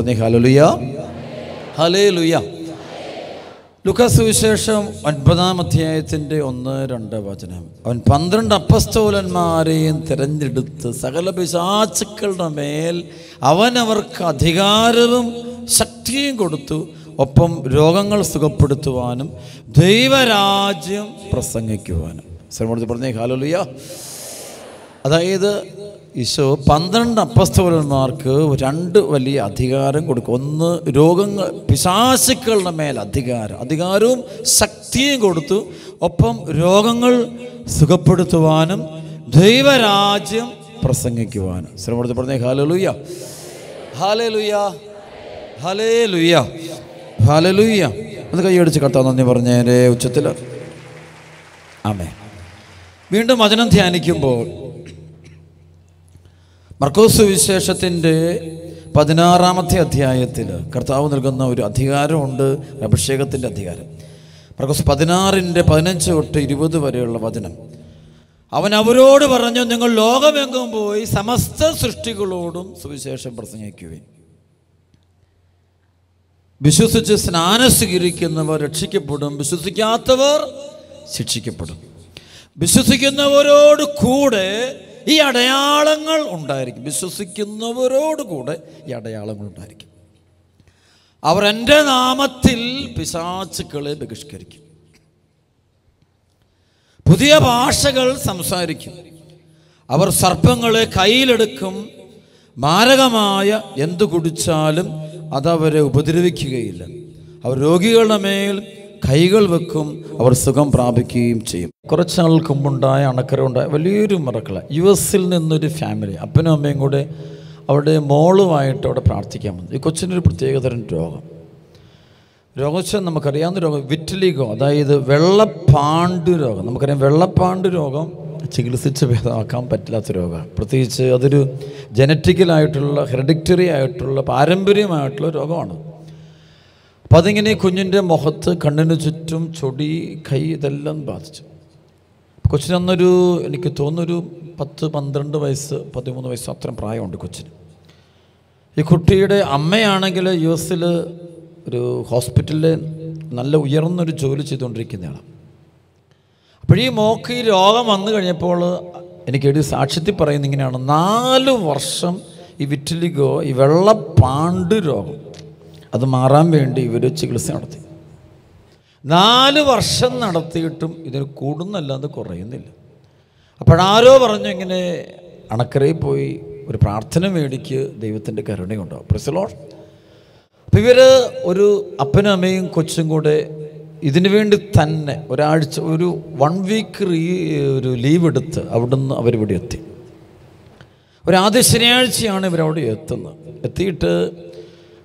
പറഞ്ഞേ ഹലലുയ ഹലേ ലുയ ലുക്കാസ് വിശേഷം ഒൻപതാം അധ്യായത്തിന്റെ ഒന്ന് രണ്ട് വചനം. അവൻ പന്ത്രണ്ട് അപ്പസ്തോലന്മാരെയും തിരഞ്ഞെടുത്ത് സകല പിശാച്ചുക്കളുടെ മേൽ അവൻ അവർക്ക് അധികാരവും ശക്തിയും കൊടുത്തു. ഒപ്പം രോഗങ്ങൾ സുഖപ്പെടുത്തുവാനും ദൈവരാജ്യം പ്രസംഗിക്കുവാനും. പറഞ്ഞേ ഹാലലുയ അതായത് ഈശോ പന്ത്രണ്ട് അപ്പസ്തോലന്മാർക്ക് രണ്ട് വലിയ അധികാരം കൊടുക്കും. ഒന്ന് രോഗങ്ങൾ പിശാസുക്കളുടെ മേൽ അധികാരം. അധികാരവും ശക്തിയും കൊടുത്തു. ഒപ്പം രോഗങ്ങൾ സുഖപ്പെടുത്തുവാനും ദൈവരാജ്യം പ്രസംഗിക്കുവാനും. ശ്രമപ്പെടുത്തി പറഞ്ഞേ ഹാലേ ലുയ്യ ഹാലേ ലുയ്യ ഹലേ ലുയ്യ ഹാലേ ലുയ്യ അത് കൈയടിച്ച് കത്താൻ നന്ദി പറഞ്ഞേ ഉച്ചത്തിൽ. ആമേ വീണ്ടും വചനം ധ്യാനിക്കുമ്പോൾ മർക്കോസ് വിശേഷത്തിന്റെ പതിനാറാമത്തെ അധ്യായത്തിൽ കർത്താവ് നൽകുന്ന ഒരു അധികാരമുണ്ട് അഭിഷേകത്തിന്റെ അധികാരം. മർക്കോസ് പതിനാറിന്റെ പതിനഞ്ച് തൊട്ട് ഇരുപത് വരെയുള്ള വചനം. അവൻ അവരോട് പറഞ്ഞു നിങ്ങൾ ലോകമെങ്കും പോയി സമസ്ത സൃഷ്ടികളോടും സുവിശേഷം പ്രസംഗിക്കുവിൻ. വിശ്വസിച്ച് സ്നാനം സ്വീകരിക്കുന്നവർ രക്ഷിക്കപ്പെടും വിശ്വസിക്കാത്തവർ ശിക്ഷിക്കപ്പെടും. വിശ്വസിക്കുന്നവരോട് കൂടെ ഈ അടയാളങ്ങൾ ഉണ്ടായിരിക്കും. വിശ്വസിക്കുന്നവരോട് കൂടെ ഈ അടയാളങ്ങൾ ഉണ്ടായിരിക്കും. അവർ എന്റെ നാമത്തിൽ പിശാച്ചുക്കളെ ബഹിഷ്കരിക്കും. പുതിയ ഭാഷകൾ സംസാരിക്കും. അവർ സർപ്പങ്ങളെ കയ്യിലെടുക്കും. മാരകമായ എന്തു കുടിച്ചാലും അതവരെ ഉപദ്രവിക്കുകയില്ല. അവർ രോഗികളുടെ മേൽ കൈകൾ വെക്കും അവർ സുഖം പ്രാപിക്കുകയും ചെയ്യും. കുറച്ച് നാൾക്ക് മുമ്പുണ്ടായ അണക്കര ഉണ്ടായ വലിയൊരു മറക്കള യു എസിൽ നിന്നൊരു ഫാമിലി അപ്പനും അമ്മയും കൂടെ അവിടെ മോളുമായിട്ട് അവിടെ പ്രാർത്ഥിക്കാൻ വന്നു. ഈ കൊച്ചിനൊരു പ്രത്യേകതരം രോഗം. രോഗം നമുക്കറിയാവുന്ന രോഗം വിറ്റലിഗോ അതായത് വെള്ളപ്പാണ്ട് രോഗം. നമുക്കറിയാം വെള്ളപ്പാണ്ട് രോഗം ചികിത്സിച്ച് ഭേദമാക്കാൻ പറ്റില്ലാത്ത രോഗമാണ്. പ്രത്യേകിച്ച് അതൊരു ജനറ്റിക്കലായിട്ടുള്ള ഹെറിഡിക്റ്ററി ആയിട്ടുള്ള പാരമ്പര്യമായിട്ടുള്ള രോഗമാണ്. അപ്പം അതിങ്ങനെ കുഞ്ഞിന്റെ മുഖത്ത് കണ്ണിന് ചുറ്റും ചൊടി കൈ ഇതെല്ലാം ബാധിച്ചു. കൊച്ചിനന്നൊരു എനിക്ക് തോന്നുന്നൊരു പത്ത് പന്ത്രണ്ട് വയസ്സ് പതിമൂന്ന് വയസ്സ് അത്രയും പ്രായമുണ്ട് കൊച്ചിന്. ഈ കുട്ടിയുടെ അമ്മയാണെങ്കിൽ യു എസിൽ ഒരു ഹോസ്പിറ്റലിൽ നല്ല ഉയർന്നൊരു ജോലി ചെയ്തുകൊണ്ടിരിക്കുന്നതാണ് അപ്പോഴീ മോക്ക് ഈ രോഗം വന്നു കഴിഞ്ഞപ്പോൾ എനിക്ക് ഒരു സാക്ഷ്യത്തിൽ പറയുന്ന ഇങ്ങനെയാണ്. നാല് വർഷം ഈ വിറ്റിലിഗോ ഈ വെള്ളപ്പാണ്ട് രോഗം. അത് മാറാൻ വേണ്ടി ഇവർ ചികിത്സ നടത്തി. നാല് വർഷം നടത്തിയിട്ടും ഇതിന് കൂടുന്നല്ലാതെ കുറയുന്നില്ല. അപ്പോഴാരോ പറഞ്ഞു ഇങ്ങനെ അണക്കരയിൽ പോയി ഒരു പ്രാർത്ഥന മേടിക്ക് ദൈവത്തിന്റെ കരുണയുണ്ടാവും പ്രസലോൺ അപ്പം ഇവർ ഒരു അപ്പനും അമ്മയും കൊച്ചും കൂടെ ഇതിനു വേണ്ടി തന്നെ ഒരാഴ്ച ഒരു വൺ വീക്ക് റീ ഒരു ലീവ് എടുത്ത് അവിടുന്ന് അവരിവിടെ എത്തി. ഒരു ശനിയാഴ്ചയാണ് ഇവരവിടെ എത്തുന്നത്. എത്തിയിട്ട്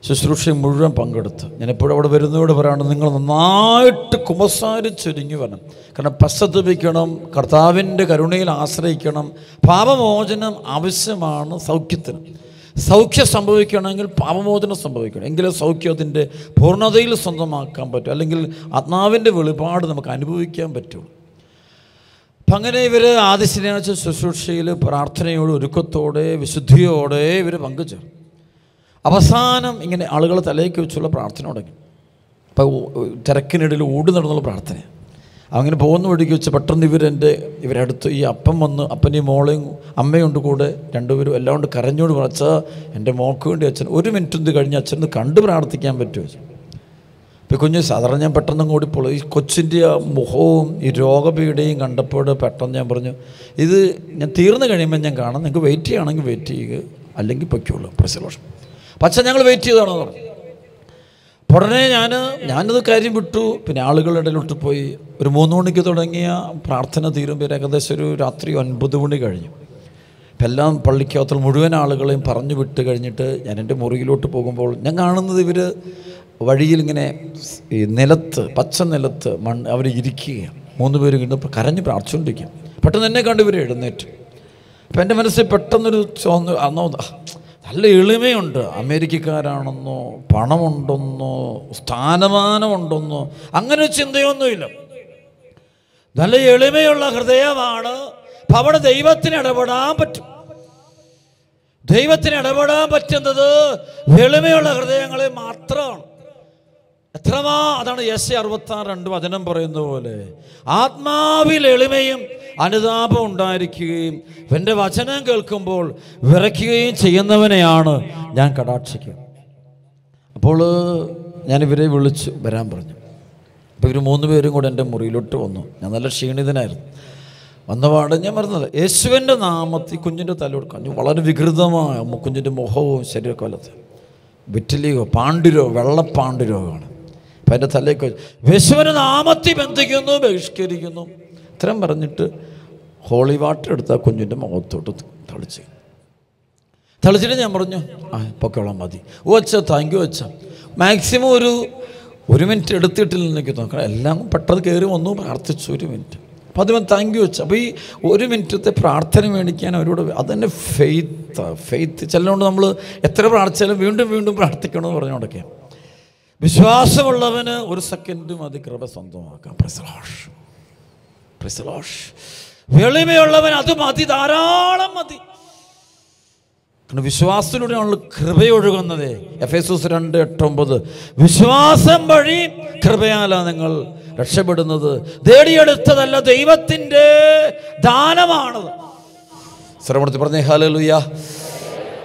ശുശ്രൂഷ മുഴുവൻ പങ്കെടുത്ത്. ഞാൻ എപ്പോഴും അവിടെ വരുന്നതോട് പറയാണ് നിങ്ങൾ നന്നായിട്ട് കുമസാരിച്ചൊരുങ്ങി വരണം. കാരണം പശ്ചത്തുപിക്കണം കർത്താവിന്റെ കരുണയിൽ ആശ്രയിക്കണം. പാപമോചനം ആവശ്യമാണ് സൗഖ്യത്തിന്. സൗഖ്യം സംഭവിക്കണമെങ്കിൽ പാപമോചനം സംഭവിക്കണം. എങ്കിലേ സൗഖ്യത്തിന്റെ പൂർണതയിൽ സ്വന്തമാക്കാൻ പറ്റും. അല്ലെങ്കിൽ ആത്മാവിന്റെ വെളിപാട് നമുക്ക് അനുഭവിക്കാൻ പറ്റുള്ളൂ. അപ്പം അങ്ങനെ ഇവർ ആദ്യ ശനിയാഴ്ച ശുശ്രൂഷയിൽ പ്രാർത്ഥനയോട് ഒരുക്കത്തോടെ വിശുദ്ധിയോടെ ഇവർ പങ്കുചേർന്നു. അവസാനം ഇങ്ങനെ ആളുകൾ തലയ്ക്ക് വെച്ചുള്ള പ്രാർത്ഥന തുടങ്ങി. അപ്പോൾ തിരക്കിനിടയിൽ ഓടി നടന്നുള്ള പ്രാർത്ഥന. അങ്ങനെ പോകുന്ന വഴിക്ക് വെച്ച് പെട്ടെന്ന് ഇവരെന്റെ ഇവരടുത്ത് ഈ അപ്പം വന്ന് അപ്പനെയും മോളെയും അമ്മയുണ്ട് കൂടെ രണ്ടുപേരും എല്ലാം കൊണ്ട് കരഞ്ഞോട് പറച്ച എന്റെ മോക്ക് വേണ്ടി അച്ഛൻ ഒരു മിനിറ്റ് ഇത് കഴിഞ്ഞ് അച്ഛന് കണ്ട് പ്രാർത്ഥിക്കാൻ പറ്റുമോ? ഇപ്പോൾ കുഞ്ഞ് സാധാരണ ഞാൻ പെട്ടെന്ന് ഓടിപ്പോൾ ഈ കൊച്ചിന്റെ ആ മുഖവും ഈ രോഗപീഠയും കണ്ടപ്പോൾ പെട്ടെന്ന് ഞാൻ പറഞ്ഞു ഇത് ഞാൻ തീർന്നു കഴിയുമ്പോൾ ഞാൻ കാണാം. നിങ്ങൾക്ക് വെയിറ്റ് ചെയ്യുകയാണെങ്കിൽ വെയിറ്റ് ചെയ്യുക. അല്ലെങ്കിൽ പൊയ്ക്കുള്ളൂ പ്രസലോഷം പച്ച ഞങ്ങൾ വെയിറ്റ് ചെയ്താണെന്ന് പറഞ്ഞു. ഉടനെ ഞാൻ ഞാനത് കാര്യം വിട്ടു. പിന്നെ ആളുകളുടെ ഇടയിലോട്ട് പോയി. ഒരു മൂന്ന് മണിക്ക് തുടങ്ങിയ പ്രാർത്ഥന തീരുമ്പോൾ ഏകദേശം ഒരു രാത്രി ഒൻപത് മണി കഴിഞ്ഞു. അപ്പം എല്ലാം പള്ളിക്കകത്തുള്ള മുഴുവൻ ആളുകളെയും പറഞ്ഞു വിട്ട് കഴിഞ്ഞിട്ട് ഞാൻ എന്റെ മുറിയിലോട്ട് പോകുമ്പോൾ ഞാൻ കാണുന്നത് ഇവർ വഴിയിൽ ഇങ്ങനെ ഈ നിലത്ത് പച്ച നിലത്ത് മണ്ണ് അവർ ഇരിക്കുകയാണ്. മൂന്ന് പേര് കിട്ടുമ്പോൾ കരഞ്ഞ് പ്രാർത്ഥിച്ചുകൊണ്ടിരിക്കുക പെട്ടെന്ന് എന്നെ കണ്ട് ഇവർ എഴുന്നേറ്റ്. അപ്പം എന്റെ മനസ്സിൽ പെട്ടെന്നൊരു ചോന്ന് അന്നോ നല്ല എളിമയുണ്ട്. അമേരിക്കക്കാരാണെന്നോ പണമുണ്ടെന്നോ സ്ഥാനമാനമുണ്ടെന്നോ അങ്ങനെ ചിന്തയൊന്നുമില്ല. നല്ല എളിമയുള്ള ഹൃദയമാണ്. അപ്പം അവിടെ ദൈവത്തിന് ഇടപെടാൻ പറ്റും. ദൈവത്തിന് ഇടപെടാൻ പറ്റുന്നത് എളിമയുള്ള ഹൃദയങ്ങളെ മാത്രമാണ്. എത്രമാ? അതാണ് എസ് അറുപത്തി ആറ് രണ്ട് വചനം പറയുന്ന പോലെ. ആത്മാവിൽ എളിമയും അനുതാപം ഉണ്ടായിരിക്കുകയും എന്റെ വചനം കേൾക്കുമ്പോൾ വിറയ്ക്കുകയും ചെയ്യുന്നവനെയാണ് ഞാൻ കടാക്ഷിക്കുക. അപ്പോൾ ഞാൻ ഇവരെ വിളിച്ച് വരാൻ പറഞ്ഞു. അപ്പോൾ ഇവർ മൂന്ന് പേരും കൂടെ എന്റെ മുറിയിലോട്ട് വന്നു. ഞാൻ നല്ല ക്ഷീണിതനായിരുന്നു. വന്നപാട് ഞാൻ പറഞ്ഞത് യേശുവിന്റെ നാമത്തിൽ കുഞ്ഞിന്റെ തലോട് കഞ്ഞു വളരെ വികൃതമായ കുഞ്ഞിന്റെ മുഖവും വിറ്റലിയോ വിറ്റിലിയോ പാണ്ഡുരോ വെള്ളപ്പാണ്ഡുരോഗമാണ് അപ്പം എന്റെ തലേക്ക് യേശുവിന്റെ നാമത്തിൽ ബന്ധിക്കുന്നു ബഹിഷ്കരിക്കുന്നു. ഇത്രയും പറഞ്ഞിട്ട് ഹോളി വാട്ടർ എടുത്ത് കുഞ്ഞിന്റെ മുഖത്തോട്ട് തളിച്ച്. തളിച്ചിട്ട് ഞാൻ പറഞ്ഞു ആ പൊക്കോളാം മതി. ഓ അച്ഛ താങ്ക് യു അച്ഛ. മാക്സിമം ഒരു ഒരു മിനിറ്റ് എടുത്തിട്ടില്ല എനിക്ക് നോക്കണം എല്ലാം പെട്ടെന്ന് കയറി വന്നു പ്രാർത്ഥിച്ചു ഒരു മിനിറ്റ് അപ്പോൾ അതിന് താങ്ക് യു വെച്ചു അപ്പോൾ ഈ ഒരു മിനിറ്റത്തെ പ്രാർത്ഥന മേടിക്കാൻ അവരോട് അതന്നെ ഫെയ്ത്ത് ഫെയ്ത്ത് ചെല്ലുകൊണ്ട് നമ്മൾ എത്ര പ്രാർത്ഥിച്ചാലും വീണ്ടും വീണ്ടും പ്രാർത്ഥിക്കണമെന്ന് പറഞ്ഞുകൊണ്ടൊക്കെ വിശ്വാസമുള്ളവന് ഒരു സെക്കൻഡും അത് കൃപ സ്വന്തമാക്കാം. പ്രസലോഷ് പ്രസലോഷ് വെളിമയുള്ളവൻ അത് മതി ധാരാളം മതി. കാരണം വിശ്വാസത്തിലൂടെയാണല്ലോ കൃപയൊഴുകുന്നത്. എഫ് എസ് എസ് രണ്ട് എട്ടൊമ്പത്. വിശ്വാസം വഴി കൃപയാലാണ് നിങ്ങൾ രക്ഷപ്പെടുന്നത്. തേടിയെടുത്തതല്ല ദൈവത്തിന്റെ ദാനമാണ്. ശ്രമണത്തിൽ പറഞ്ഞേ ഹലേ ലുയ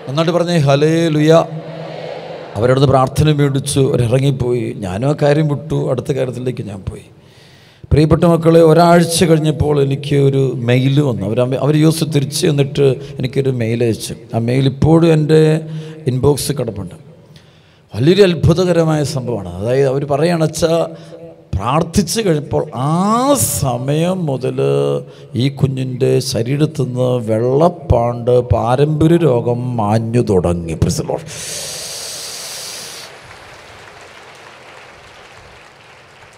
നന്നായിട്ട് പറഞ്ഞേ ഹലേ ലുയ അവരടുത്ത് പ്രാർത്ഥന മേടിച്ചു അവരിറങ്ങിപ്പോയി ഞാനും ആ കാര്യം വിട്ടു അടുത്ത കാര്യത്തിലേക്ക് ഞാൻ പോയി. പ്രിയപ്പെട്ട മക്കളെ ഒരാഴ്ച കഴിഞ്ഞപ്പോൾ എനിക്ക് ഒരു മെയിൽ വന്നു. അവർ അവർ യൂസ് തിരിച്ച് എന്നിട്ട് എനിക്കൊരു മെയിൽ അയച്ചു. ആ മെയിൽ ഇപ്പോഴും എന്റെ ഇൻബോക്സ് കിടപ്പുണ്ട്. വലിയൊരു അത്ഭുതകരമായ സംഭവമാണ്. അതായത് അവർ പറയുകയാണെച്ചാൽ പ്രാർത്ഥിച്ച് കഴിഞ്ഞപ്പോൾ ആ സമയം മുതൽ ഈ കുഞ്ഞിന്റെ ശരീരത്തുനിന്ന് വെള്ളപ്പാണ്ട് പാരമ്പര്യ രോഗം മാഞ്ഞു തുടങ്ങി. പ്രസിലോ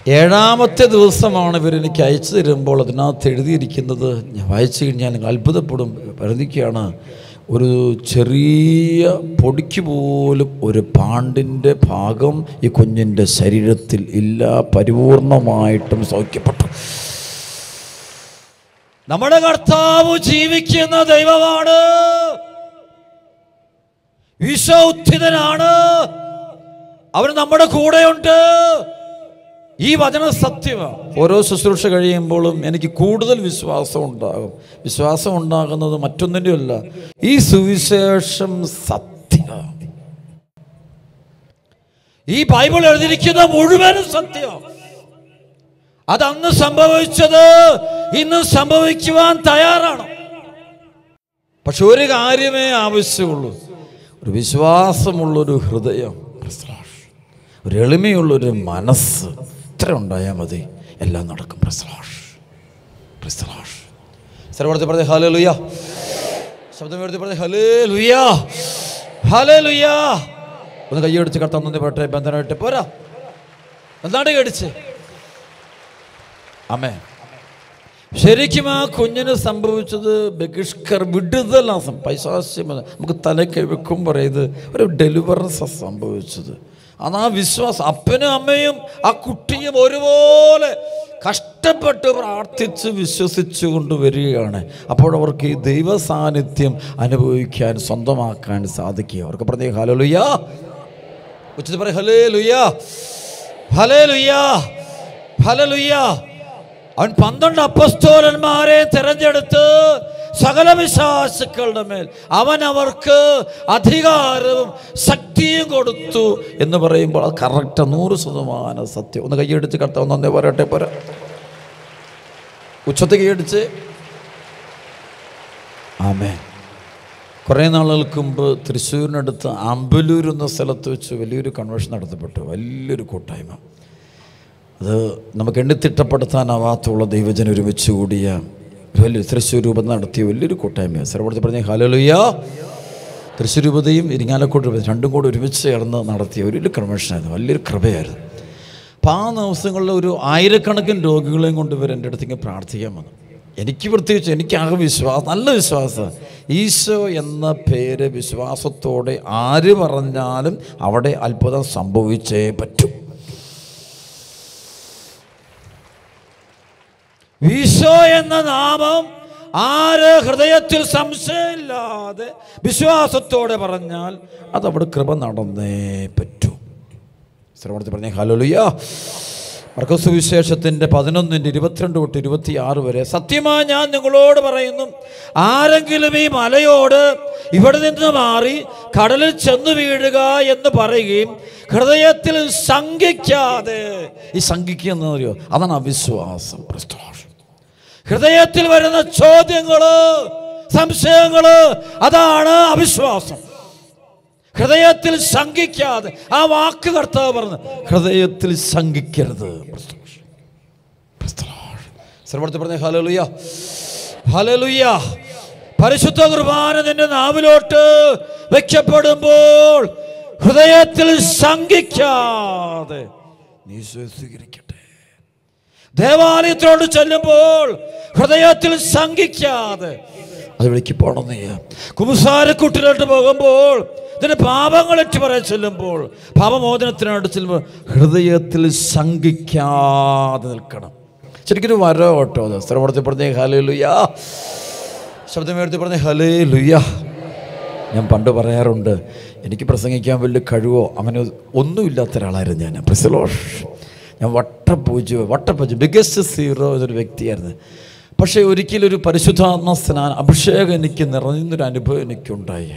ഏഴാമത്തെ ദിവസമാണ് ഇവർ എനിക്ക് അയച്ചു തരുമ്പോൾ അതിനകത്ത് എഴുതിയിരിക്കുന്നത്. ഞാൻ വായിച്ചു കഴിഞ്ഞാൽ നിങ്ങൾ അത്ഭുതപ്പെടും. വരുന്നിക്കുകയാണ് ഒരു ചെറിയ പൊടിക്ക് പോലും ഒരു പാണ്ടിന്റെ ഭാഗം ഈ കുഞ്ഞിന്റെ ശരീരത്തിൽ ഇല്ല. പരിപൂർണമായിട്ടും സൗഖ്യപ്പെട്ടു. നമ്മുടെ കർത്താവ് ജീവിക്കുന്ന ദൈവമാണ്. വിശ്വഉത്ഥിതനാണ് അവൻ നമ്മുടെ കൂടെയുണ്ട്. ഈ വചന സത്യമാണ് ഓരോ ശുശ്രൂഷ കഴിയുമ്പോഴും എനിക്ക് കൂടുതൽ വിശ്വാസം ഉണ്ടാകും. വിശ്വാസം ഉണ്ടാകുന്നത് മറ്റൊന്നിന്റെ അല്ല. ഈ സുവിശേഷം സത്യം ഈ ബൈബിൾ എഴുതിയിരിക്കുന്ന മുഴുവനും സത്യം. അതന്ന് സംഭവിച്ചത് ഇന്ന് സംഭവിക്കുവാൻ തയ്യാറാണ്. പക്ഷെ ഒരു കാര്യമേ ആവശ്യമുള്ളൂ. ഒരു വിശ്വാസമുള്ളൊരു ഹൃദയം ഒരു എളിമയുള്ളൊരു മനസ്സ്. ഇത്ര ഉണ്ടായാൽ മതി? എല്ലാം നടക്കും. പ്രസ്ലാഷ് പ്രസ്ലാഷ് സർവടത്തിൽ പറഞ്ഞ ഹലേ ലുയ ശബ്ദം പറഞ്ഞ ഹലേ ലുയ ഹലേ ലുയ ഒന്ന് കൈയടിച്ച് കടത്താൻ നന്ദി പോട്ടെ ബന്ധനായിട്ട് പോരാ. എന്താണ് കടിച്ച്? അമ്മേ ശരിക്കും ആ കുഞ്ഞിന് സംഭവിച്ചത് ബഹിഷ്കർ വിടുതലാസം പൈശാസ്യം നമുക്ക് തലയ്ക്ക് വെക്കുമ്പോൾ ഇത് ഒരു ഡെലിവറൻസാണ് സംഭവിച്ചത്. അന്ന് ആ വിശ്വാസം അപ്പനും അമ്മയും ആ കുട്ടിയും ഒരുപോലെ കഷ്ടപ്പെട്ട് പ്രാർത്ഥിച്ച് വിശ്വസിച്ചു കൊണ്ടുവരികയാണ് അപ്പോൾ അവർക്ക് ഈ ദൈവ സാന്നിധ്യം അനുഭവിക്കാൻ സ്വന്തമാക്കാൻ സാധിക്കുക. അവർക്ക് പറഞ്ഞേ ഹലോ ലുയാ ഉച്ചത്തിൽ പറയും ഹലേ ലുയാ ഹലേ ലുയാ ഹലേ അവൻ പന്ത്രണ്ട് അപ്പസ്തോലന്മാരെ തിരഞ്ഞെടുത്ത് സകല വിശ്വാസികളുടെ മേൽ അവൻ അവർക്ക് അധികാരവും ശക്തിയും കൊടുത്തു എന്ന് പറയുമ്പോൾ അത് കറക്റ്റ് നൂറ് ശതമാനം സത്യം. ഒന്ന് കൈയടിച്ച് കർത്താവ് നന്നേ പോരട്ടെ പോരാ. ഉച്ചത്തെ കൈയടിച്ച്. ആമേ കുറേ നാളുകൾക്ക് മുമ്പ് തൃശ്ശൂരിനടുത്ത് അമ്പലൂർ എന്ന സ്ഥലത്ത് വെച്ച് വലിയൊരു കൺവെൻഷൻ നടത്തപ്പെട്ടു. വലിയൊരു കൂട്ടായ്മ. അത് നമുക്ക് എണ്ണിത്തിട്ടപ്പെടുത്താനാവാത്തുള്ള ദൈവജനൊരുമിച്ച് കൂടിയ വലിയ തൃശ്ശൂർ രൂപത നടത്തിയ വലിയൊരു കൂട്ടായ്മയാണ്. സർവടത്ത് പറഞ്ഞ ഹലലുയ്യ തൃശ്ശൂർ രൂപതയും ഇരിങ്ങാലക്കോട് രൂപത രണ്ടും കൂടെ ഒരുമിച്ച് ചേർന്ന് നടത്തിയ ഒരു ക്രമേഷനായിരുന്നു വലിയൊരു കൃപയായിരുന്നു. അപ്പോൾ ആ ദിവസങ്ങളിൽ ഒരു ആയിരക്കണക്കിന് രോഗികളെയും കൊണ്ട് ഇവർ എന്റെ അടുത്തേക്ക് പ്രാർത്ഥിക്കാൻ വന്നു. എനിക്ക് പ്രത്യേകിച്ച് എനിക്കാകെ വിശ്വാസം നല്ല വിശ്വാസം. ഈശോ എന്ന പേര് വിശ്വാസത്തോടെ ആര് പറഞ്ഞാലും അവിടെ അത്ഭുതം സംഭവിച്ചേ പറ്റൂ. ഈശോ എന്ന നാമം ആര് ഹൃദയത്തിൽ സംശയമില്ലാതെ വിശ്വാസത്തോടെ പറഞ്ഞാൽ അതവിടെ കൃപ നടന്നേ പറ്റൂ. ശ്രവണത്തിൽ പറഞ്ഞേ ഹലോലുയ്യ മർക്കസ് വിശേഷത്തിന്റെ പതിനൊന്നിന്റെ ഇരുപത്തിരണ്ട് തൊട്ട് ഇരുപത്തിയാറ് വരെ സത്യമായി ഞാൻ നിങ്ങളോട് പറയുന്നു ആരെങ്കിലും ഈ മലയോട് ഇവിടെ നിന്ന് മാറി കടലിൽ ചെന്ന് വീഴുക എന്ന് പറയുകയും ഹൃദയത്തിൽ ശങ്കിക്കാതെ ഈ ശങ്കിക്കുക എന്ന് പറയുമോ അതാണ് അവിശ്വാസം ഹൃദയത്തിൽ വരുന്ന ചോദ്യങ്ങൾ സംശയങ്ങൾ അതാണ് അവിശ്വാസം. ഹൃദയത്തിൽ ശങ്കിക്കാതെ ആ വാക്ക് കർത്താവ് പറഞ്ഞു ഹൃദയത്തിൽ ശങ്കിക്കരുത്. പറഞ്ഞ ഹലലുയ ഹലലുയ പരിശുദ്ധ കുർബാന നിന്റെ നാവിലോട്ട് വെക്കപ്പെടുമ്പോൾ ഹൃദയത്തിൽ ശങ്കിക്കാതെ നീ സ്വീകരിക്കട്ടെ ദേവാലയത്തിലോട്ട് ചെല്ലുമ്പോൾ ഹൃദയത്തിൽ ശങ്കിക്കാതെ അത് വിളിക്ക് പോകണം നീ. കുമുസാരക്കുട്ടിലോട്ട് പോകുമ്പോൾ ഇതിന്റെ പാപങ്ങളെറ്റ് പറയാൻ ചെല്ലുമ്പോൾ പാപമോചനത്തിനോട് ചെല്ലുമ്പോൾ ഹൃദയത്തിൽ ശങ്കിക്കാതെ നിൽക്കണം. ശരിക്കും വരോ കേട്ടോ സ്ഥലപ്പെടുത്തി പറഞ്ഞേ ഹലേ ലുയാ ശബ്ദമേർത്തി പറഞ്ഞേ ഹലേ ലുയാ ഞാൻ പണ്ട് പറയാറുണ്ട് എനിക്ക് പ്രസംഗിക്കാൻ വലിയ കഴിവോ? അങ്ങനെ ഒന്നുമില്ലാത്ത ഒരാളായിരുന്നു ഞാൻ. പ്രിസലോഷ്. ഞാൻ വട്ടപ്പൂജ വട്ടപ്പൂജ ബിഗസ്റ്റ് സീറോ എന്നൊരു വ്യക്തിയായിരുന്നു. പക്ഷേ ഒരിക്കലും ഒരു പരിശുദ്ധാത്മ സ്നാനം അഭിഷേകം എനിക്ക് നിറഞ്ഞൊരു അനുഭവം എനിക്കുണ്ടായി.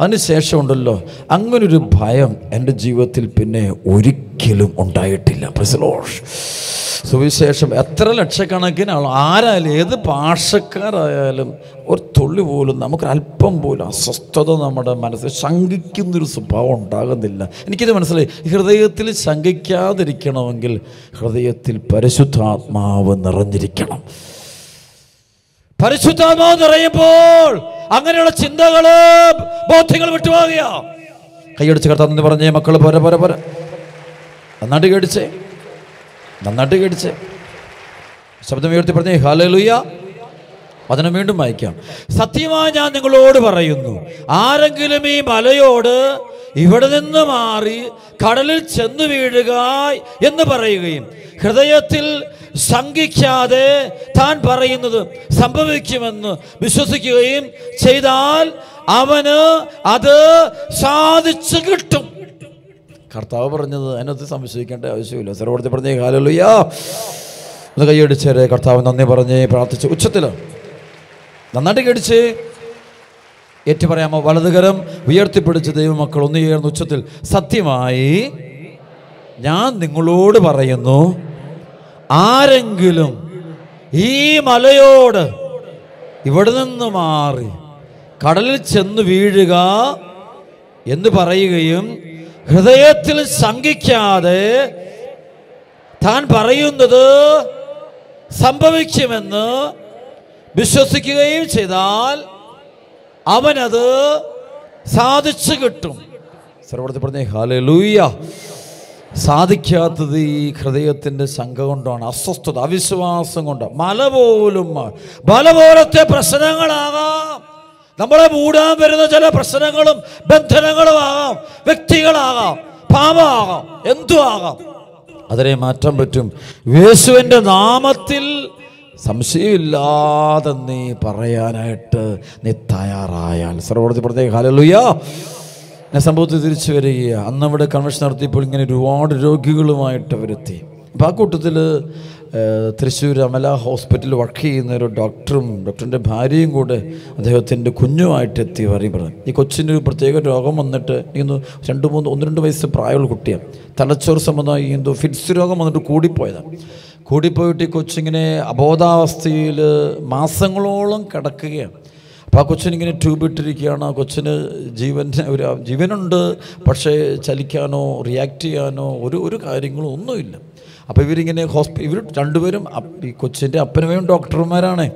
അതിനുശേഷം ഉണ്ടല്ലോ അങ്ങനൊരു ഭയം എന്റെ ജീവിതത്തിൽ പിന്നെ ഒരിക്കലും ഉണ്ടായിട്ടില്ല. പ്രിസലോഷ് സുവിശേഷം എത്ര ലക്ഷക്കണക്കിന് ആൾ ആരായാലും ഏത് ഭാഷക്കാരായാലും ഒരു തുള്ളി പോലും നമുക്കൊരല്പം പോലും അസ്വസ്ഥത നമ്മുടെ മനസ്സിൽ ശങ്കിക്കുന്നൊരു സ്വഭാവം ഉണ്ടാകുന്നില്ല. എനിക്കിത് മനസ്സിലായി. ഹൃദയത്തിൽ ശങ്കിക്കാതിരിക്കണമെങ്കിൽ ഹൃദയത്തിൽ പരിശുദ്ധാത്മാവ് നിറഞ്ഞിരിക്കണം. പരിശുദ്ധാത്മാവ് നിറയുമ്പോൾ അങ്ങനെയുള്ള ചിന്തകൾ ബോധ്യങ്ങൾ വിട്ടുപോകുക. കൈയടിച്ച് കർത്താവ് പറഞ്ഞേ മക്കൾ പോരെ പോരെ പോരെ. നന്നായിട്ട് കേടിച്ചേ നന്നായിട്ട് കേടിച്ച് ശബ്ദം ഉയർത്തി പറഞ്ഞേ ഹാലലുയ്യ വചനം വീണ്ടും വായിക്കാം. സത്യമായി ഞാൻ നിങ്ങളോട് പറയുന്നു ആരെങ്കിലും ഈ മലയോട് ഇവിടെ നിന്ന് മാറി കടലിൽ ചെന്ന് വീഴുക എന്ന് പറയുകയും ഹൃദയത്തിൽ ശങ്കിക്കാതെ താൻ പറയുന്നത് സംഭവിക്കുമെന്ന് വിശ്വസിക്കുകയും ചെയ്താൽ അവന് അത് സാധിച്ചു കിട്ടും. കർത്താവ് പറഞ്ഞത് അതിനകത്ത് സംശയിക്കേണ്ട ആവശ്യമില്ല. സർവത്തിൽ പറഞ്ഞേ കാലുയാ ഒന്ന് കൈയടിച്ചേരെ കർത്താവ് നന്ദി പറഞ്ഞ് പ്രാർത്ഥിച്ച്. ഉച്ചത്തിൽ നന്നായിട്ട് കേടിച്ച് ഏറ്റു പറയാമോ വലതുകരം ഉയർത്തിപ്പിടിച്ച് ദൈവമക്കൾ ഒന്ന് ചേർന്ന് ഉച്ചത്തിൽ. സത്യമായി ഞാൻ നിങ്ങളോട് പറയുന്നു ആരെങ്കിലും ഈ മലയോട് ഇവിടെ നിന്ന് മാറി കടലിൽ ചെന്ന് വീഴുക എന്ന് പറയുകയും ഹൃദയത്തിൽ ശങ്കിക്കാതെ താൻ പറയുന്നത് സംഭവിക്കുമെന്ന് വിശ്വസിക്കുകയും ചെയ്താൽ അവനത് സാധിച്ചു കിട്ടും. സർവടത്തിൽ പറഞ്ഞേ ഹാലേ ലൂയ്യ സാധിക്കാത്തത് ഈ ഹൃദയത്തിന്റെ ശങ്ക കൊണ്ടാണ് അസ്വസ്ഥത അവിശ്വാസം കൊണ്ട് മല പോലും ബലപോലത്തെ പ്രശ്നങ്ങളാകാം. നമ്മളെ മൂടാൻ വരുന്ന ചില പ്രശ്നങ്ങളും ബന്ധനങ്ങളും ആകാം വ്യക്തികളാകാം പാപമാകാം എന്തും ആകാം അതിനെ മാറ്റാൻ പറ്റും. യേശുവിന്റെ നാമത്തിൽ സംശയമില്ലാതെ നീ പറയാനായിട്ട് നീ തയ്യാറായാൽ. സർവോടത്തി പ്രത്യേക ഹാലലുയ്യ എന്നെ സംഭവത്തിൽ തിരിച്ചു വരിക അന്ന് അവിടെ കൺവെൻഷൻ നടത്തിയപ്പോൾ ഇങ്ങനെ ഒരുപാട് രോഗികളുമായിട്ട് അവരെത്തി. അപ്പം ആ കൂട്ടത്തിൽ തൃശ്ശൂർ അമല ഹോസ്പിറ്റലിൽ വർക്ക് ചെയ്യുന്ന ഒരു ഡോക്ടറും ഡോക്ടറിന്റെ ഭാര്യയും കൂടെ അദ്ദേഹത്തിന്റെ കുഞ്ഞുമായിട്ട് എത്തി പറഞ്ഞു. ഈ കൊച്ചിന് ഒരു പ്രത്യേക രോഗം വന്നിട്ട് ഇന്ന് രണ്ട് മൂന്ന് ഒന്ന് രണ്ട് വയസ്സ് പ്രായമുള്ള കുട്ടിയാണ്. തലച്ചോറ് സംബന്ധമായി എന്തോ ഫിറ്റ്സ് രോഗം വന്നിട്ട് കൂടിപ്പോയതാണ് കൂടിപ്പോയിട്ട് ഈ കൊച്ചിങ്ങനെ അബോധാവസ്ഥയിൽ മാസങ്ങളോളം കിടക്കുകയാണ്. അപ്പോൾ ആ കൊച്ചിനിങ്ങനെ ട്യൂബ് ഇട്ടിരിക്കുകയാണ്. ആ കൊച്ചിന് ജീവന്റെ ഒരു ജീവനുണ്ട്. പക്ഷേ ചലിക്കാനോ റിയാക്ട് ചെയ്യാനോ ഒരു ഒരു കാര്യങ്ങളും ഒന്നുമില്ല. അപ്പോൾ ഇവരിങ്ങനെ ഹോസ്പി ഇവർ രണ്ടുപേരും ഈ കൊച്ചിന്റെ അപ്പനുമേയും ഡോക്ടർമാരാണ്.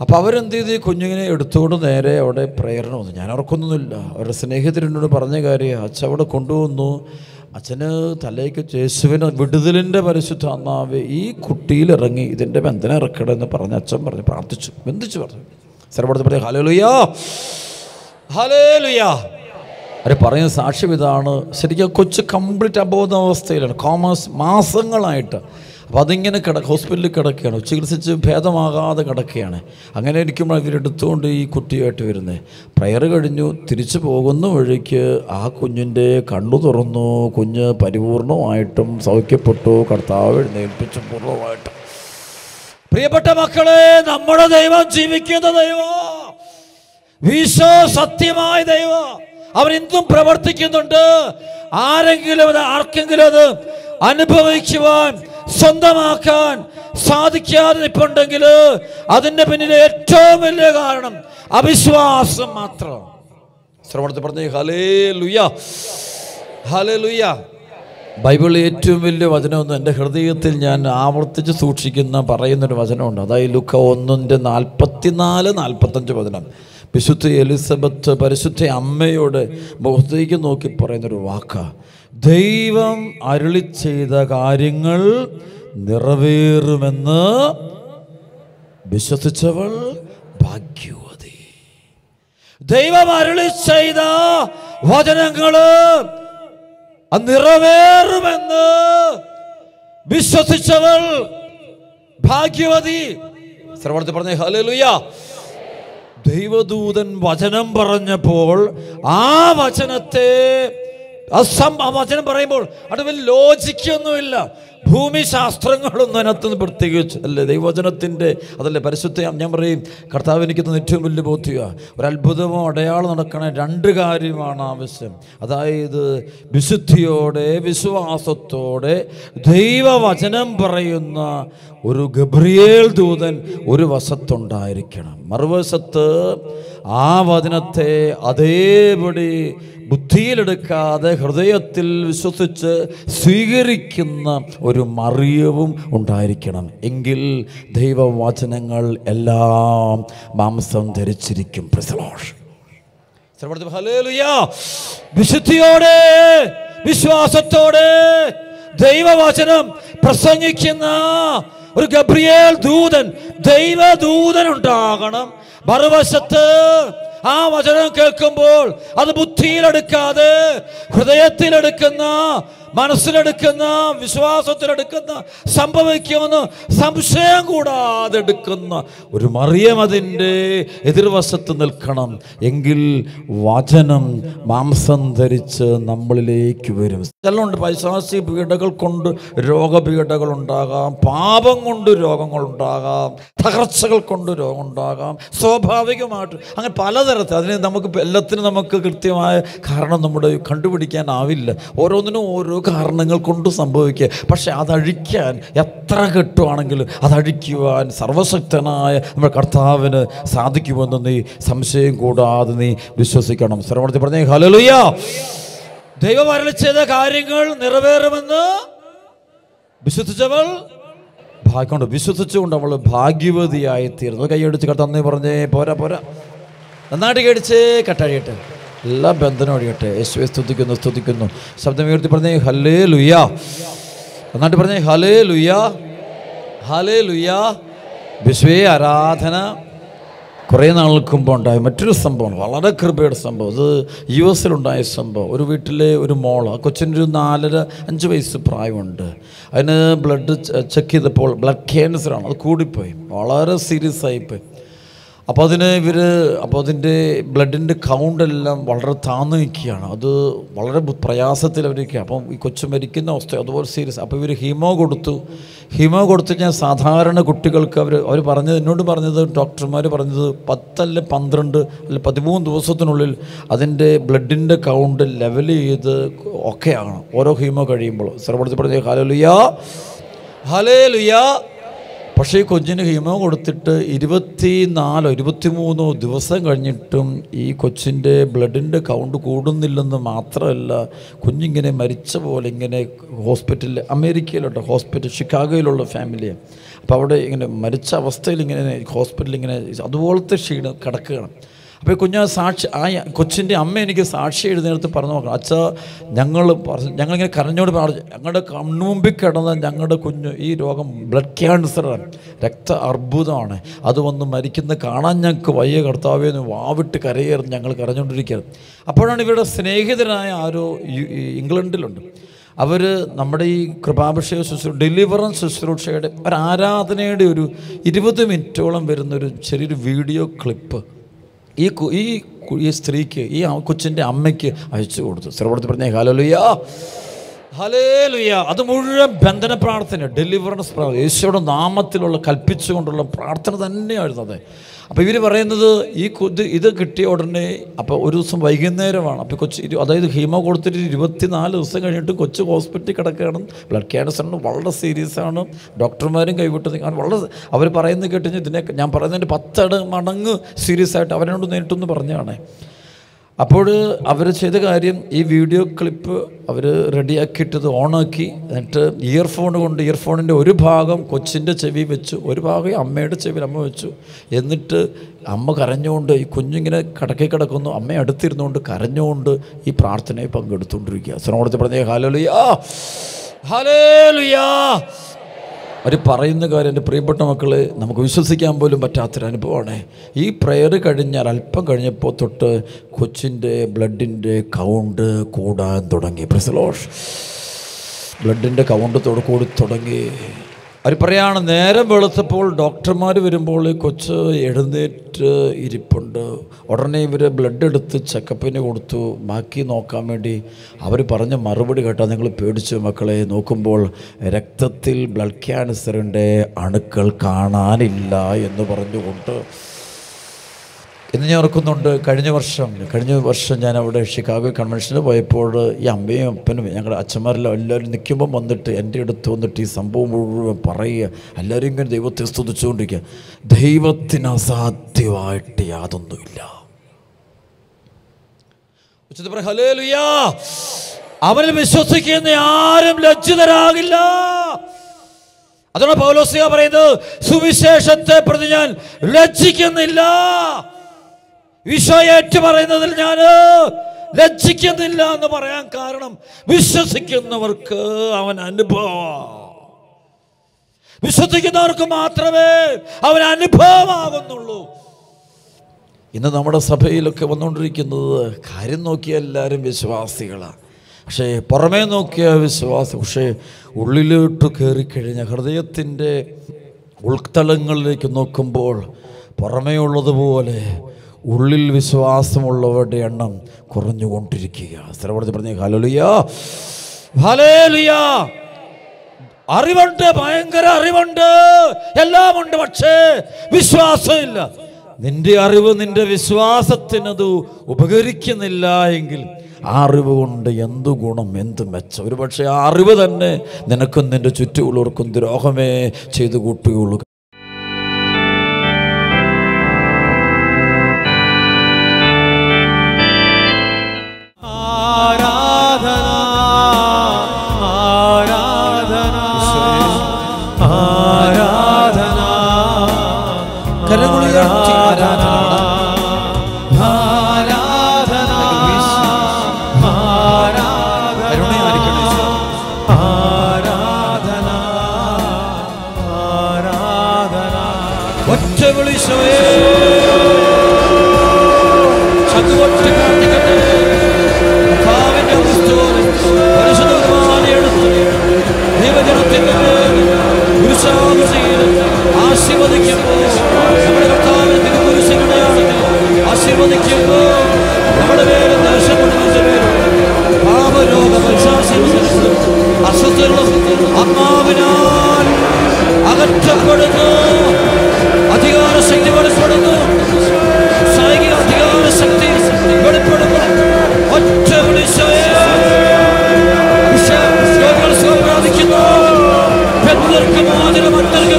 അപ്പോൾ അവരെന്ത് ചെയ്ത്? ഈ കുഞ്ഞിങ്ങനെ എടുത്തുകൊണ്ട് നേരെ അവിടെ പ്രേരണ വന്നു. ഞാൻ ഓർക്കൊന്നുമില്ല അവരുടെ സ്നേഹിതരെന്നോട് പറഞ്ഞ കാര്യം അച്ഛൻ അവിടെ കൊണ്ടുവന്നു. അച്ഛന് തലേക്ക് യേശുവിന് വിടുതലിന്റെ പരിശുദ്ധ അന്നാവ് ഈ കുട്ടിയിൽ ഇറങ്ങി ഇതിന്റെ ബന്ധനം ഇറക്കണമെന്ന് പറഞ്ഞ് അച്ഛൻ പറഞ്ഞു പ്രാർത്ഥിച്ചു. ബന്ധിച്ചു പറഞ്ഞു സർവടത്ത് പറഞ്ഞു ഹലേ ലുയാ അവർ പറയുന്ന സാക്ഷ്യം ഇതാണ്. ശരിക്കും കൊച്ച് കൊച്ചു കംപ്ലീറ്റ് അബോധാവസ്ഥയിലാണ് കോമേഴ്സ് മാസങ്ങളായിട്ട്. അപ്പോൾ അതിങ്ങനെ കിട ഹോസ്പിറ്റലിൽ കിടക്കുകയാണ്. ചികിത്സിച്ച് ഭേദമാകാതെ കിടക്കുകയാണ്. അങ്ങനെ ഇരിക്കുമ്പോൾ ഇവരെടുത്തുകൊണ്ട് ഈ കുട്ടിയായിട്ട് വരുന്നത് പ്രയർ കഴിഞ്ഞു തിരിച്ചു പോകുന്ന വഴിക്ക് ആ കുഞ്ഞിന്റെ കണ്ണു തുറന്നു. കുഞ്ഞ് പരിപൂർണമായിട്ടും സൗഖ്യപ്പെട്ടു. കർത്താവ് എഴുന്നേൽപ്പിച്ചു പൂർണമായിട്ടും പ്രിയപ്പെട്ട മക്കളെ നമ്മുടെ ദൈവം ജീവിക്കുന്ന ദൈവം. വിശ്വ സത്യമായ ദൈവം. എന്തും പ്രവർത്തിക്കുന്നുണ്ട്. ആരെങ്കിലും അത് ആർക്കെങ്കിലും അത് അനുഭവിക്കുവാൻ സ്വന്തമാക്കാൻ സാധിക്കാതെ നിൽപ്പുണ്ടെങ്കിൽ അതിന്റെ പിന്നിലെ ഏറ്റവും വലിയ കാരണം അവിശ്വാസം മാത്രം. ശ്രവണത്തിൽ പറഞ്ഞു ഹലേ ലുയ ഹലേ ലുയ്യ ബൈബിളിൽ ഏറ്റവും വലിയ വചനമൊന്നും എന്റെ ഹൃദയത്തിൽ ഞാൻ ആവർത്തിച്ച് സൂക്ഷിക്കുന്ന പറയുന്നൊരു വചനമുണ്ട്. അതായത് ലുക്ക ഒന്നിന്റെ നാൽപ്പത്തിനാല് നാൽപ്പത്തഞ്ച് വചനം. വിശുദ്ധ എലിസബത്ത് പരിശുദ്ധ അമ്മയോട് മുഖത്തേക്ക് നോക്കി പറയുന്നൊരു വാക്ക. ദൈവം അരുളി ചെയ്ത കാര്യങ്ങൾ നിറവേറുമെന്ന് വിശ്വസിച്ചവൾ ഭാഗ്യവതി. ദൈവം അരുളി ചെയ്ത വചനങ്ങൾ അത് നിറവേറുമെന്ന് വിശ്വസിച്ചവൾ ഭാഗ്യവതി. ശ്രവണത്തിൽ പറഞ്ഞേ ഹല്ലേലൂയ. ദൈവദൂതൻ വചനം പറഞ്ഞപ്പോൾ ആ വചനത്തെ അസം ആ വചനം പറയുമ്പോൾ അടുവിൽ ലോജിക്കൊന്നുമില്ല ഭൂമിശാസ്ത്രങ്ങളൊന്നും അതിനകത്ത് പ്രത്യേകിച്ച് അല്ലേ ദൈവവചനത്തിന്റെ അതല്ലേ പരിശുദ്ധ ഞാൻ പറയും കർത്താവ് എനിക്ക് തന്നെ ഏറ്റവും വലിയ ബോധ്യമാണ് ഒരു അത്ഭുതമോ അടയാളം നടക്കണ രണ്ട് കാര്യമാണ് ആവശ്യം. അതായത് വിശുദ്ധിയോടെ വിശ്വാസത്തോടെ ദൈവവചനം പറയുന്ന ഒരു ഗബ്രിയേൽ ദൂതൻ ഒരു വശത്തുണ്ടായിരിക്കണം മറുവശത്ത് ആ വചനത്തെ അതേപടി ബുദ്ധിയിലെടുക്കാതെ ഹൃദയത്തിൽ വിശ്വസിച്ച് സ്വീകരിക്കുന്ന ഒരു മറിയവും ഉണ്ടായിരിക്കണം. എങ്കിൽ ദൈവവചനങ്ങൾ എല്ലാം മാംസം ധരിച്ചിരിക്കും. പ്രസലോഷ്. വിശുദ്ധിയോടെ വിശ്വാസത്തോടെ ദൈവവചനം പ്രസംഗിക്കുന്ന ഒരു ഗബ്രിയേൽ ദൂതൻ ദൈവദൂതൻ ഉണ്ടാകണം. മറുവശത്ത് ആ വചനം കേൾക്കുമ്പോൾ അത് ബുദ്ധിയിലെടുക്കാതെ ഹൃദയത്തിലെടുക്കുന്ന മനസ്സിലെടുക്കുന്ന വിശ്വാസത്തിലെടുക്കുന്ന സംഭവിക്കുമെന്ന് സംശയം കൂടാതെ എടുക്കുന്ന ഒരു മറിയം അതിന്റെ എതിർവശത്ത് നിൽക്കണം. എങ്കിൽ വചനം മാംസം ധരിച്ച് നമ്മളിലേക്ക് വരും. ചിലുണ്ട് പൈശാസി പീഡകൾ കൊണ്ട് രോഗപീഡകൾ ഉണ്ടാകാം. പാപം കൊണ്ട് രോഗങ്ങൾ ഉണ്ടാകാം. തകർച്ചകൾ കൊണ്ട് രോഗം ഉണ്ടാകാം. സ്വാഭാവികമായിട്ട് അങ്ങനെ പലതരത്തിൽ അതിന് നമുക്ക് എല്ലാത്തിനും നമുക്ക് കൃത്യമായ കാരണം നമ്മുടെ കണ്ടുപിടിക്കാനാവില്ല. ഓരോന്നിനും ഓരോ കാരണങ്ങൾ കൊണ്ട് സംഭവിക്കുക. പക്ഷെ അതഴിക്കാൻ എത്ര കെട്ടുവാണെങ്കിലും അതഴിക്കുവാൻ സർവശക്തനായ നമ്മുടെ കർത്താവിന് സാധിക്കുമെന്ന് നീ സംശയം കൂടാതെ നീ വിശ്വസിക്കണം. ശ്രവണത്തിൽ പറഞ്ഞേ ഹലലുയ്യ ദൈവം ചെയ്ത കാര്യങ്ങൾ നിറവേറുമെന്ന് വിശ്വസിച്ചവൾ ഭാഗ്യമുണ്ട്. വിശ്വസിച്ചുകൊണ്ട് അവൾ ഭാഗ്യവതിയായി തീർന്നു കൈയടിച്ച് കട്ടന്നേ പറഞ്ഞേ പോരാ പോരാ. നന്നായിട്ട് കടിച്ച് കട്ടഴിയട്ടെ. എല്ലാ ബന്ധനം ഒഴിയട്ടെ. യേശുവെ സ്തുതിക്കുന്നു സ്തുതിക്കുന്നു. ശബ്ദം ഉയർത്തി പറഞ്ഞേ ഹലേ ലുയാ എന്നാട്ട് പറഞ്ഞേ ഹലേ ലുയാ ഹലേ ലുയാ വിശ്വേ ആരാധന. കുറേ നാൾക്ക് മുമ്പ് ഉണ്ടായ മറ്റൊരു സംഭവമാണ്. വളരെ കൃപയുടെ സംഭവം. അത് യു എസിലുണ്ടായ സംഭവം. ഒരു വീട്ടിലെ ഒരു മോൾ ആ കൊച്ചിന്റെ ഒരു നാലര അഞ്ച് വയസ്സ് പ്രായമുണ്ട്. അതിന് ബ്ലഡ് ചെക്ക് ചെയ്തപ്പോൾ ബ്ലഡ് ക്യാൻസറാണ്. അത് കൂടിപ്പോയി. വളരെ സീരിയസ് ആയിപ്പോയി. അപ്പോൾ അതിന് ഇവർ അപ്പോൾ അതിന്റെ ബ്ലഡിന്റെ കൗണ്ടെല്ലാം വളരെ താന്നു നിൽക്കുകയാണ്. അത് വളരെ പ്രയാസത്തിൽ അവരിക്കുക അപ്പം ഈ കൊച്ചു മരിക്കുന്ന അവസ്ഥ അതുപോലെ സീരിയസ് അപ്പോൾ ഇവർ ഹീമോ കൊടുത്തു. ഹീമോ കൊടുത്തു ഞാൻ സാധാരണ കുട്ടികൾക്ക് അവർ അവർ പറഞ്ഞത് എന്നോട് പറഞ്ഞത് ഡോക്ടർമാർ പറഞ്ഞത് പത്തല്ല പന്ത്രണ്ട് അല്ല പതിമൂന്ന് ദിവസത്തിനുള്ളിൽ അതിന്റെ ബ്ലഡിന്റെ കൗണ്ട് ലെവൽ ചെയ്ത് ഒക്കെ ആണ് ഓരോ ഹീമോ കഴിയുമ്പോൾ സർവത്തിൽ പറഞ്ഞ ഹലോ ലുയാ ഹലേ ലുയാ പക്ഷേ ഈ കൊച്ചിന് ഹീമോ കൊടുത്തിട്ട് ഇരുപത്തി നാലോ ഇരുപത്തി മൂന്നോ ദിവസം കഴിഞ്ഞിട്ടും ഈ കൊച്ചിന്റെ ബ്ലഡിന്റെ കൗണ്ട് കൂടുന്നില്ലെന്ന് മാത്രമല്ല കുഞ്ഞിങ്ങനെ മരിച്ച പോലെ ഇങ്ങനെ ഹോസ്പിറ്റലിൽ അമേരിക്കയിലോട്ടോ ഹോസ്പിറ്റൽ ഷിക്കാഗോയിലുള്ള ഫാമിലിയാണ് അപ്പോൾ അവിടെ ഇങ്ങനെ മരിച്ച അവസ്ഥയിൽ ഇങ്ങനെ ഹോസ്പിറ്റലിൽ ഇങ്ങനെ അതുപോലത്തെ ക്ഷീണം കിടക്കുകയാണ്. അപ്പോൾ കുഞ്ഞാ സാക്ഷി ആ കൊച്ചിന്റെ അമ്മ എനിക്ക് സാക്ഷി എഴുതുന്നിടത്ത് പറഞ്ഞു നോക്കണം അച്ഛ ഞങ്ങൾ ഞങ്ങളിങ്ങനെ കരഞ്ഞോട് പറഞ്ഞു ഞങ്ങളുടെ കൺമുമ്പിൽ കിടന്ന ഞങ്ങളുടെ കുഞ്ഞു ഈ രോഗം ബ്ലഡ് ക്യാൻസറാണ് രക്ത അർബുദമാണ്. അത് വന്ന് മരിക്കുന്ന കാണാൻ ഞങ്ങൾക്ക് വയ്യ കർത്താവേ എന്ന് വാവിട്ട് കരയേറും ഞങ്ങൾ കരഞ്ഞുകൊണ്ടിരിക്കുകയാണ് അപ്പോഴാണ് ഇവരുടെ സ്നേഹിതരായ ആരോ ഇംഗ്ലണ്ടിലുണ്ട്. അവർ നമ്മുടെ ഈ കൃപാഭിഷേക ശുശ്രൂഷ ഡെലിവറൻസ് ശുശ്രൂഷയുടെ ഒരു ആരാധനയുടെ ഒരു ഇരുപത് മിനിറ്റോളം വരുന്നൊരു ചെറിയൊരു വീഡിയോ ക്ലിപ്പ് ഈ കു- ഈ കു- ഈ സ്ത്രീക്ക് ഈ ആ കൊച്ചിന്റെ അമ്മയ്ക്ക് അയച്ചു കൊടുത്തു. സർവത്തിൽ പറഞ്ഞേ ഹാലലുയ്യാ അത് മുഴുവൻ ബന്ധന പ്രാർത്ഥന ഡെലിവറൻസ് പ്രാർത്ഥന. യേശുയുടെ നാമത്തിലുള്ള കൽപ്പിച്ചുകൊണ്ടുള്ള പ്രാർത്ഥന തന്നെയായിരുന്നു അത്. അപ്പോൾ ഇവർ പറയുന്നത് ഈ ഇത് ഇത് കിട്ടിയ ഉടനെ അപ്പോൾ ഒരു ദിവസം വൈകുന്നേരമാണ്. അപ്പോൾ കൊച്ചു അതായത് ഹീമോ കൊടുത്തിട്ട് ഇരുപത്തിനാല് ദിവസം കഴിഞ്ഞിട്ട് കൊച്ചു ഹോസ്പിറ്റലിൽ കിടക്കുകയാണ്. ബ്ലഡ് ക്യാൻസറിന് വളരെ സീരിയസ് ആണ്. ഡോക്ടർമാരും കൈവിട്ടത്. കാരണം വളരെ അവർ പറയുന്നത് കേട്ടുകഴിഞ്ഞാൽ ഇതിനെ ഞാൻ പറയുന്നതിന്റെ പത്തട മടങ്ങ് സീരിയസ് ആയിട്ട് അവരോട് നേരിട്ടൊന്ന് പറഞ്ഞാണേ അപ്പോൾ അവർ ചെയ്ത കാര്യം ഈ വീഡിയോ ക്ലിപ്പ് അവർ റെഡിയാക്കിയിട്ടത് ഓണാക്കി. എന്നിട്ട് ഇയർഫോൺ കൊണ്ട് ഇയർഫോണിന്റെ ഒരു ഭാഗം കൊച്ചിന്റെ ചെവി വെച്ചു ഒരു ഭാഗം അമ്മയുടെ ചെവിയിൽ അമ്മ വെച്ചു. എന്നിട്ട് അമ്മ കരഞ്ഞുകൊണ്ട് ഈ കുഞ്ഞിങ്ങനെ കിടക്കി കിടക്കുന്നു. അമ്മ അടുത്തിരുന്നുകൊണ്ട് കരഞ്ഞുകൊണ്ട് ഈ പ്രാർത്ഥനയെ പങ്കെടുത്തുകൊണ്ടിരിക്കുക ശ്രമോടത്തിൽ പറഞ്ഞേ ഹാലലുയാ ഹാലേലുയാ അവർ പറയുന്ന കാര്യം എന്റെ പ്രിയപ്പെട്ട മക്കളെ നമുക്ക് വിശ്വസിക്കാൻ പോലും പറ്റാത്തൊരു അനുഭവമാണ്. ഈ പ്രയർ കഴിഞ്ഞാൽ അല്പം കഴിഞ്ഞപ്പോൾ തൊട്ട് കൊച്ചിന്റെ ബ്ലഡിന്റെ കൗണ്ട് കൂടാൻ തുടങ്ങി. പ്രസലോഷ് ബ്ലഡിന്റെ കൗണ്ട് കൂടി തുടങ്ങി. അവർ പറയാണ് നേരം വെളുത്തപ്പോൾ ഡോക്ടർമാർ വരുമ്പോൾ ഈ കൊച്ച് എഴുന്നേറ്റ് ഇരിപ്പുണ്ട്. ഉടനെ ഇവർ ബ്ലഡ് എടുത്ത് ചെക്കപ്പിന് കൊടുത്തു. ബാക്കി നോക്കാൻ വേണ്ടി അവർ പറഞ്ഞ മറുപടി കേട്ടാൽ നിങ്ങൾ പേടിച്ചു മക്കളെ. നോക്കുമ്പോൾ രക്തത്തിൽ ബ്ലഡ് ക്യാൻസറിന്റെ അണുക്കൾ കാണാനില്ല എന്ന് പറഞ്ഞുകൊണ്ട് ഇന്ന് ഞാൻ ഓർക്കുന്നുണ്ട് കഴിഞ്ഞ വർഷം കഴിഞ്ഞ വർഷം ഞാൻ അവിടെ ഷിക്കാഗോ കൺവെൻഷനിൽ പോയപ്പോൾ ഈ അമ്മയും അപ്പനും ഞങ്ങളുടെ അച്ഛന്മാരെല്ലാം എല്ലാവരും നിൽക്കുമ്പം വന്നിട്ട് എന്റെ അടുത്ത് വന്നിട്ട് ഈ സംഭവം മുഴുവൻ പറയുക. എല്ലാവരും ഇങ്ങനെ ദൈവത്തെ സ്തുതിച്ചുകൊണ്ടിരിക്കുക. ദൈവത്തിന് അസാധ്യമായിട്ട് യാതൊന്നുമില്ല. അവനിൽ വിശ്വസിക്കുന്ന ആരും ലജ്ജിതരാകില്ല. അതാണ് പൗലോസിക പറയുന്നത് സുവിശേഷത്തെ പ്രതി ഞാൻ ലജ്ജിക്കുന്നില്ല. വിഷയേറ്റ് പറയുന്നതിൽ ഞാൻ ലജ്ജിക്കുന്നില്ല എന്ന് പറയാൻ കാരണം വിശ്വസിക്കുന്നവർക്ക് അവൻ അനുഭവം വിശ്വസിക്കുന്നവർക്ക് മാത്രമേ അവൻ അനുഭവമാകുന്നുള്ളൂ. ഇന്ന് നമ്മുടെ സഭയിലൊക്കെ വന്നുകൊണ്ടിരിക്കുന്നത് കാര്യം നോക്കിയ എല്ലാവരും വിശ്വാസികളാണ് പക്ഷേ പുറമേ നോക്കിയ വിശ്വാസം പക്ഷേ ഉള്ളിലോട്ട് കയറിക്കഴിഞ്ഞ ഹൃദയത്തിന്റെ ഉൾത്തലങ്ങളിലേക്ക് നോക്കുമ്പോൾ പുറമേ ഉള്ളതുപോലെ ഉള്ളിൽ വിശ്വാസമുള്ളവരുടെ എണ്ണം കുറഞ്ഞുകൊണ്ടിരിക്കുക സ്ഥലപ്പെടുത്തി പറഞ്ഞ ഹലോലിയ ഹലേലിയ അറിവുണ്ട് ഭയങ്കര അറിവുണ്ട്. എല്ലാം ഉണ്ട് പക്ഷേ വിശ്വാസമില്ല. നിന്റെ അറിവ് നിന്റെ വിശ്വാസത്തിനത് ഉപകരിക്കുന്നില്ല എങ്കിൽ ആ അറിവ് കൊണ്ട് എന്തു ഗുണം എന്ത് മെച്ചം? ഒരു പക്ഷേ ആ അറിവ് തന്നെ നിനക്കും നിന്റെ ചുറ്റുമുള്ളവർക്കും ദ്രോഹമേ ചെയ്തു കൂട്ടുകയുള്ളൂ ഒറ്റ വിളിച്ചോയേ ചതുവൊറ്റ പ്രാർത്ഥിക്കട്ടെ കർത്താവിന്റെ ക്രിസ്തുവിനെ പരിശുദ്ധ കുർബാനയെടുത്ത് ദൈവജനത്തിന്റെ ചെയ്ത് ആശീർവദിക്കുമ്പോൾ നമ്മുടെ കർത്താവിന്റെ തിരുക്കുരിശിക്കണയാണെങ്കിൽ ആശീർവദിക്കുമ്പോൾ നമ്മുടെ മേലെ ദേശം കൊണ്ടതിന്റെ പേരും പാപരോഗ അസ്വസ്ഥകളും ആത്മാവിനാൽ അകറ്റപ്പെടുന്നു. വെളിപ്പെടുന്നു ഒറ്റ രോഗികൾ സുഖം പ്രാപിക്കുന്നു പെൺകുർക്ക് മോചനം മറ്റർക്ക്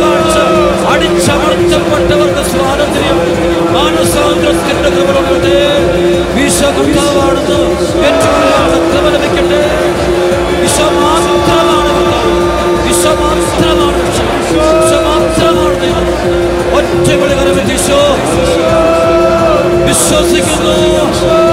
അടിച്ചമർത്തപ്പെട്ടവർക്ക് സ്വാതന്ത്ര്യം മാനസാന്തരത്തിന്റെ കൃപകളുണ്ട് വിശ്വ ഒറ്റ വിളി കരമെത്തിച്ചോ വിശ്വസിക്കുന്നു